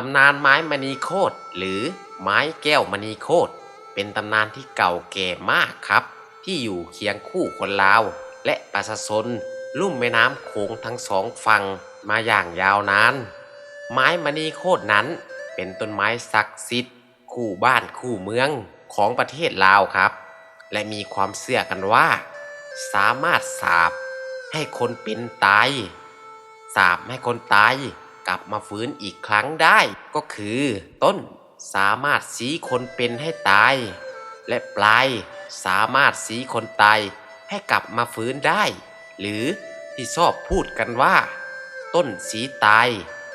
ตำนานไม้มณีโคตรหรือไม้แก้วมณีโคตรเป็นตำนานที่เก่าแก่มากครับ ที่อยู่เคียงคู่คนลาว และประชาชนลุ่มแม่น้ำโขงทั้งสองฝั่งมาอย่างยาวนาน ไม้มณีโคตรนั้นเป็นต้นไม้ศักดิ์สิทธิ์คู่บ้านคู่เมืองของประเทศลาวครับ และมีความเชื่อกันว่า สามารถสาบให้คนเป็นตายสาบให้คนตาย กลับมาฟื้นอีกครั้งได้ ก็คือ ต้นสามารถสีคนเป็นให้ตาย และปลายสามารถสีคนตายให้กลับมาฟื้นได้ หรือที่ชอบพูดกันว่า ต้นสีตาย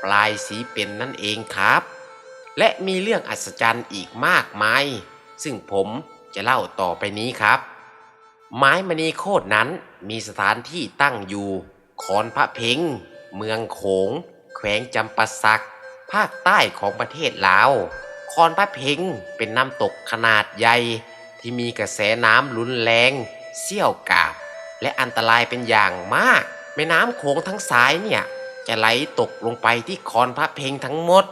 ปลายสีเป็นนั่นเองครับ และมีเรื่องอัศจรรย์อีกมากมาย ซึ่งผมจะเล่าต่อไปนี้ครับ ไม้มณีโคตรนั้นมีสถานที่ตั้งอยู่ คอนพระเพ็งเมืองโขง วงจำปาสัก ภาคใต้ของประเทศลาว คอนพระเพ็งเป็นน้ำตกขนาดใหญ่ ที่มีกระแสน้ำรุนแรง เสี่ยวกาบ และอันตรายเป็นอย่างมาก แม่น้ำโขงทั้งสายเนี่ย จะไหลตกลงไปที่คอนพระเพ็งทั้งหมด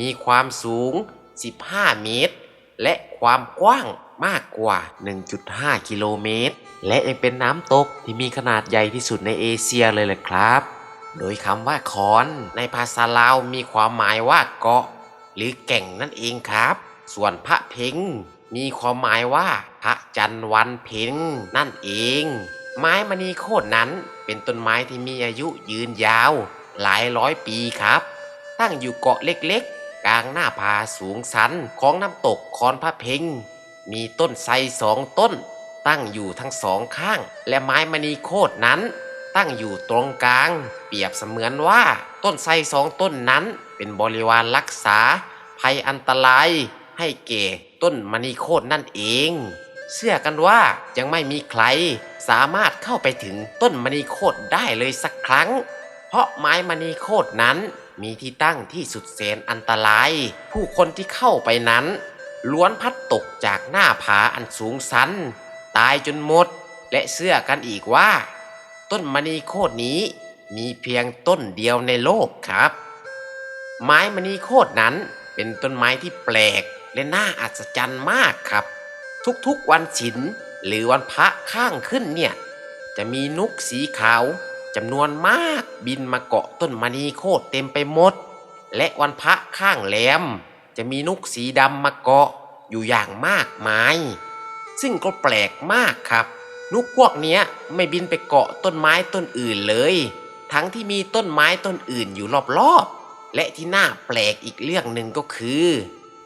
มีความสูง 15 เมตร และความกว้างมากกว่า 1.5 กิโลเมตร และยังเป็นน้ำตกที่มีขนาดใหญ่ที่สุดในเอเชียเลยแหละครับ โดยคำว่าคอนในภาษาลาวมีความหมายว่าเกาะ หรือแก่งนั่นเองครับ ส่วนพระเพ็งมีความหมายว่าพระจันทร์วันเพ็งนั่นเอง ไม้มณีโคตรนั้นเป็นต้นไม้ที่มีอายุยืนยาว หลายร้อยปีครับ ตั้งอยู่เกาะเล็กๆ กลางหน้าผาสูงสันของน้ำตกคอนพระเพ็งมีต้นไทรสองต้น ตั้งอยู่ทั้งสองข้าง และไม้มณีโคตรนั้น ตั้งอยู่ตรงกลาง เปรียบเสมือนว่าต้นไทรสองต้นนั้นเป็นบริวารรักษา ภัยอันตราย ให้แก่ต้นมณีโคตนั่นเอง เชื่อกันว่ายังไม่มีใคร สามารถเข้าไปถึงต้นมณีโคตได้เลยสักครั้ง เพราะไม้มณีโคตนั้นมีที่ตั้งที่สุดแสนอันตราย ผู้คนที่เข้าไปนั้น ล้วนพัดตกจากหน้าผาอันสูงสัน ตายจนหมด และเชื่อกันอีกว่า ต้นมณีโคตรนี้มีเพียงต้นเดียวในโลกครับ ไม้มณีโคตรนั้นเป็นต้นไม้ที่แปลกและน่าอัศจรรย์มากครับ ทุกๆวันศิลหรือวันพระข้างขึ้นเนี่ย จะมีนกสีขาวจำนวนมากบินมาเกาะต้นมณีโคตเต็มไปหมด และวันพระข้างแหลม จะมีนกสีดำมาเกาะอยู่อย่างมากมาย ซึ่งก็แปลกมากครับ นกพวกเนี้ยไม่บินไปเกาะต้นไม้ต้นอื่นเลย ทั้งที่มีต้นไม้ต้นอื่นอยู่รอบๆ และที่น่าแปลกอีกเรื่องหนึ่งก็คือ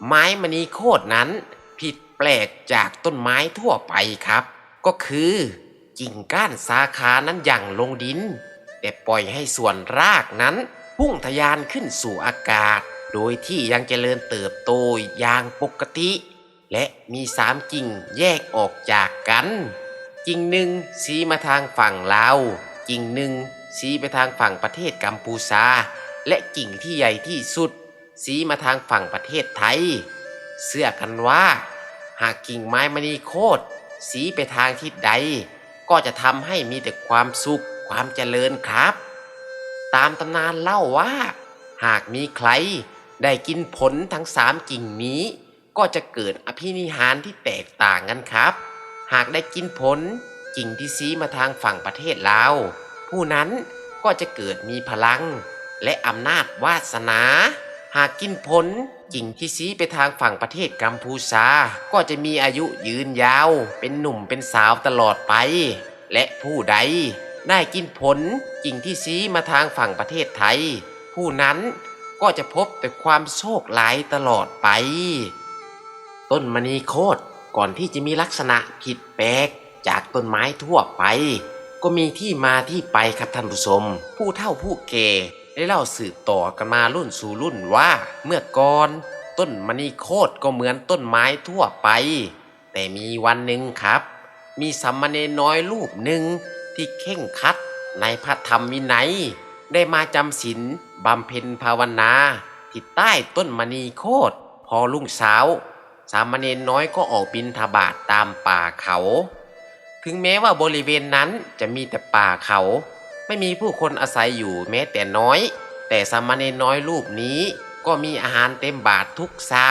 ไม้มณีโคตรนั้น ผิดแปลกจากต้นไม้ทั่วไปครับ ก็คือกิ่งก้านสาขานั้นยังลงดิน แต่ปล่อยให้ส่วนรากนั้น พุ่งทะยานขึ้นสู่อากาศ โดยที่ยังเจริญเติบโตอย่างปกติ และมีสามกิ่งแยกออกจากกัน กิ่งหนึ่งชี้มาทางฝั่งลาวกิ่งหนึ่งชี้ไปทางฝั่งประเทศกัมพูชา และกิ่งที่ใหญ่ที่สุดชี้มาทางฝั่งประเทศไทยเชื่อกันว่า หากกิ่งไม้มณีโคตรสีไปทางทิศใด ก็จะทำให้มีแต่ความสุขความเจริญครับ ตามตำนานเล่าว่า หากมีใครได้กินผลทั้งสามกิ่งนี้ ก็จะเกิดอภินิหารที่แตกต่างกันครับ หากได้กินผลกิ่งที่ซีมาทางฝั่งประเทศลาวผู้นั้นก็จะเกิดมีพลัง และอำนาจวาสนา หากกินผลกิ่งที่ซีไปทางฝั่งประเทศกัมพูชา ก็จะมีอายุยืนยาว เป็นหนุ่มเป็นสาวตลอดไป และผู้ใด ได้กินผลกิ่งที่ซีมาทางฝั่งประเทศไทย ผู้นั้นก็จะพบแต่ความโชคร้ายตลอดไป ต้นมณีโคตร ก่อนที่จะมีลักษณะผิดแปลกจากต้นไม้ทั่วไป ก็มีที่มาที่ไปครับท่านผู้ชม ผู้เฒ่าผู้แก่ได้เล่าสืบต่อกันมารุ่นสู่รุ่นว่าเมื่อก่อน ต้นมณีโคตรก็เหมือนต้นไม้ทั่วไป แต่มีวันหนึ่งครับ มีสัมมาเนรน้อยรูปหนึ่งที่เข่งคัดในพระธรรมวินัย ได้มาจำศีลบำเพ็ญภาวนาที่ใต้ต้นมณีโคตรพอรุ่งเช้า สามเณรน้อยก็ออกบินทบาทตามป่าเขา ถึงแม้ว่าบริเวณนั้นจะมีแต่ป่าเขา ไม่มีผู้คนอาศัยอยู่แม้แต่น้อย แต่สามเณรน้อยรูปนี้ก็มีอาหารเต็มบาททุกเช้า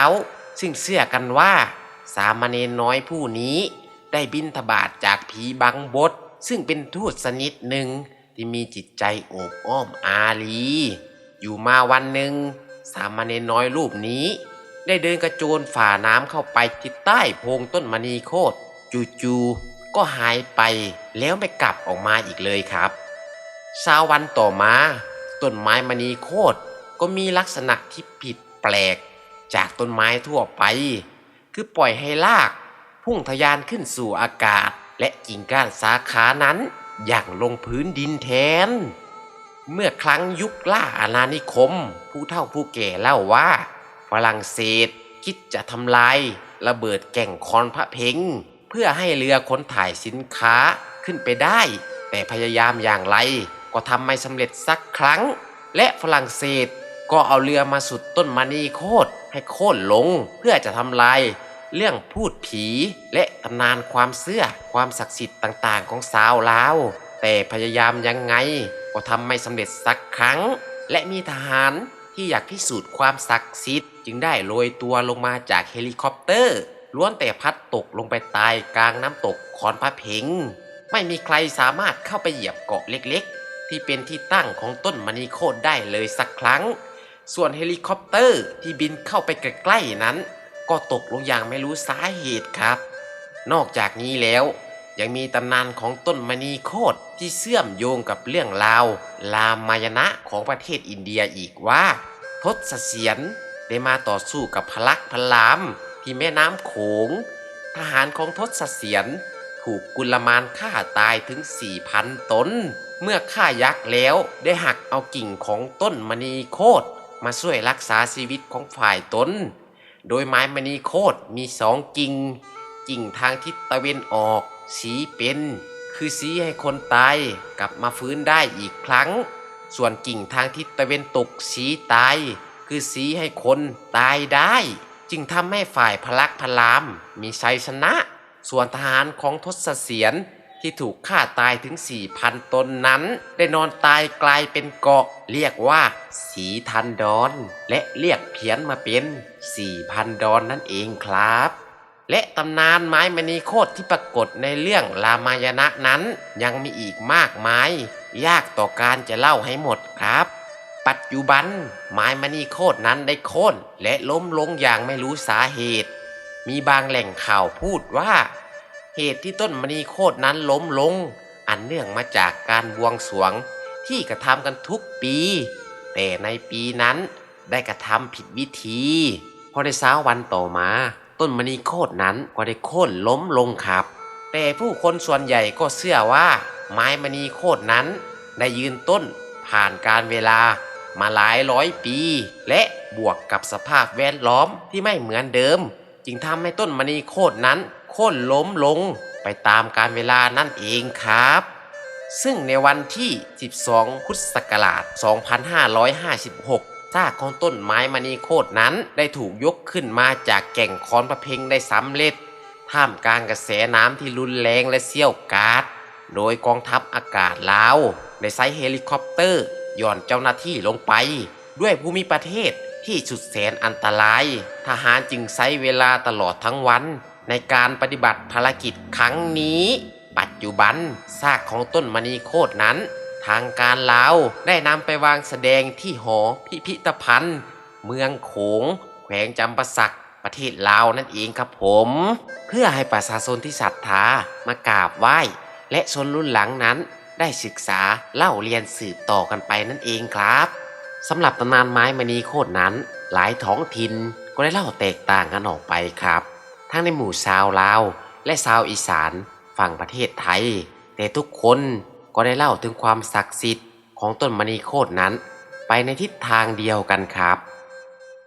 ซึ่งเชื่อกันว่า สามเณรน้อยผู้นี้ ได้บินทบาทจากผีบังบดซึ่งเป็นทูตสนิทหนึ่งที่มีจิตใจโอบอ้อมอารีอยู่มาวันหนึ่งสามเณรน้อยรูปนี้ ได้เดินกระโจนฝ่าน้ำเข้าไปที่ใต้โพงต้นมณีโคตรจู่ๆก็หายไปแล้วไม่กลับออกมาอีกเลยครับเช้าวันต่อมาต้นไม้มณีโคตรก็มีลักษณะที่ผิดแปลก จากต้นไม้ทั่วไป คือปล่อยให้รากพุ่งทะยานขึ้นสู่อากาศ และกิ่งก้านสาขานั้นอย่างลงพื้นดินแทน เมื่อครั้งยุคล่าอาณานิคม ผู้เฒ่าผู้แก่เล่าว่า ฝรั่งเศส คิดจะทำลายระเบิดแก่งคอนพระเพงเพื่อให้เรือขนถ่ายสินค้าขึ้นไปได้ แต่พยายามอย่างไรก็ทำไม่สำเร็จสักครั้ง และฝรั่งเศสก็เอาเรือมาสุดต้นมณีโคตรให้โค่นลงเพื่อจะทำลายเรื่องพูดผีและตำนานความเชื่อความศักดิ์สิทธิ์ต่างๆของสาวลาว แต่พยายามยังไง ก็ทำไม่สำเร็จสักครั้ง และมีทหารที่อยากพิสูจน์ความศักดิ์สิทธิ์ จึงได้โรยตัวลงมาจากเฮลิคอปเตอร์ ล้วนแต่พัดตกลงไปตายกลางน้ำตกคอนพระเพงไม่มีใครสามารถเข้าไปเหยียบเกาะเล็กๆ ที่เป็นที่ตั้งของต้นมณีโคตได้เลยสักครั้ง ส่วนเฮลิคอปเตอร์ที่บินเข้าไปใกล้ๆนั้น ก็ตกลงอย่างไม่รู้สาเหตุครับ นอกจากนี้แล้วยังมีตำนานของต้นมณีโคตที่เชื่อมโยงกับเรื่องราว ลามายณะของประเทศอินเดียอีกว่าทศเสียน ได้มาต่อสู้กับพลักพลาม ที่แม่น้ำโขง ทหารของทศเสียน ถูกกุลมารฆ่าตายถึง4,000ตน เมื่อฆ่ายักษ์แล้วได้หักเอากิ่งของต้นมณีโคตมาช่วยรักษาชีวิตของฝ่ายตน โดยไม้มณีโคตมีสองกิ่ง กิ่งทางทิศตะเวนออก สีเป็น คือสีให้คนตายกลับมาฟื้นได้อีกครั้ง ส่วนกิ่งทางทิศตะเวนตกสีตาย คือสีให้คนตายได้ จึงทำให้ฝ่ายพลักพลาม มีชัยชนะ ส่วนทหารของทศเสียนที่ถูกฆ่าตายถึง 4,000 ตนนั้น ได้นอนตายกลายเป็นเกาะ เรียกว่า สีทันดอน และเรียกเพี้ยนมาเป็น 4,000 ดอนนั่นเองครับ และตำนานไม้มณีโคตรที่ปรากฏในเรื่องรามายณะนั้น ยังมีอีกมากมาย ยากต่อการจะเล่าให้หมดครับ ปัจจุบัน ไม้มณีโคตรนั้นได้โค่นและล้มลงอย่างไม่รู้สาเหตุ มีบางแหล่งข่าวพูดว่า เหตุที่ต้นมณีโคตรนั้นล้มลง อันเนื่องมาจากการบวงสรวงที่กระทำกันทุกปี แต่ในปีนั้นได้กระทำผิดวิธีพอในเช้าวันต่อมา ต้นมณีโคตรนั้นก็ได้โค่นล้มลงครับ แต่ผู้คนส่วนใหญ่ก็เชื่อว่า ไม้มณีโคตรนั้นได้ยืนต้นผ่านการเวลา มาหลายร้อยปี และบวกกับสภาพแวดล้อมที่ไม่เหมือนเดิม จึงทำให้ต้นมณีโคตรนั้นโค่นล้มลงไปตามการเวลานั่นเองครับ ซึ่งในวันที่ 12 พุทธศักราช 2556ซากของต้นไม้มณีโคตรนั้นได้ถูกยกขึ้นมาจากแก่งคอนประเพงได้สำเร็จ ท่ามกลางกระแสน้ำที่รุนแรงและเสี้ยวกาดโดยกองทัพอากาศลาวได้ใช้เฮลิคอปเตอร์ ย่อนเจ้าหน้าที่ลงไป ด้วยภูมิประเทศที่สุดแสนอันตราย ทหารจึงใช้เวลาตลอดทั้งวัน ในการปฏิบัติภารกิจครั้งนี้ ปัจจุบันซากของต้นมณีโคตรนั้น ทางการลาวได้นำไปวางแสดงที่หอพิพิธภัณฑ์ เมืองโขง แขวงจำปาสักประเทศลาวนั่นเองครับผม เพื่อให้ประชาชนที่ศรัทธามากราบไหว้ และชนรุ่นหลังนั้น ได้ศึกษาเล่าเรียนสืบต่อกันไปนั่นเองครับสำหรับตำนานไม้มณีโคตรนั้น หลายท้องถิ่นก็ได้เล่าแตกต่างกันออกไปครับ ทั้งในหมู่ชาวลาว และชาวอีสานฝั่งประเทศไทย แต่ทุกคนก็ได้เล่าถึงความศักดิ์สิทธิ์ของต้นมณีโคตรนั้น ไปในทิศทางเดียวกันครับ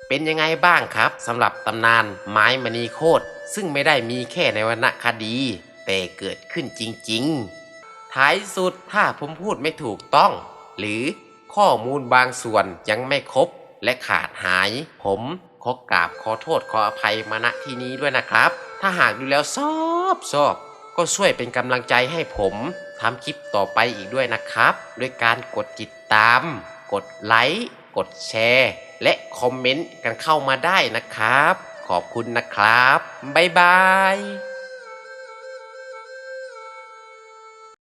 เป็นยังไงบ้างครับสำหรับตำนานไม้มณีโคตรซึ่งไม่ได้มีแค่ในวรรณคดี แต่เกิดขึ้นจริง ๆ ท้ายสุดถ้าผมพูดไม่ถูกต้อง หรือข้อมูลบางส่วนยังไม่ครบและขาดหาย ผมขอกราบขอโทษขออภัยมาณที่นี้ด้วยนะครับ ถ้าหากดูแล้วชอบชอบก็ช่วยเป็นกำลังใจให้ผมทำคลิปต่อไปอีกด้วยนะครับด้วยการกดติดตาม กดไลค์กดแชร์ และคอมเมนต์กันเข้ามาได้นะครับ ขอบคุณนะครับ บ๊ายบาย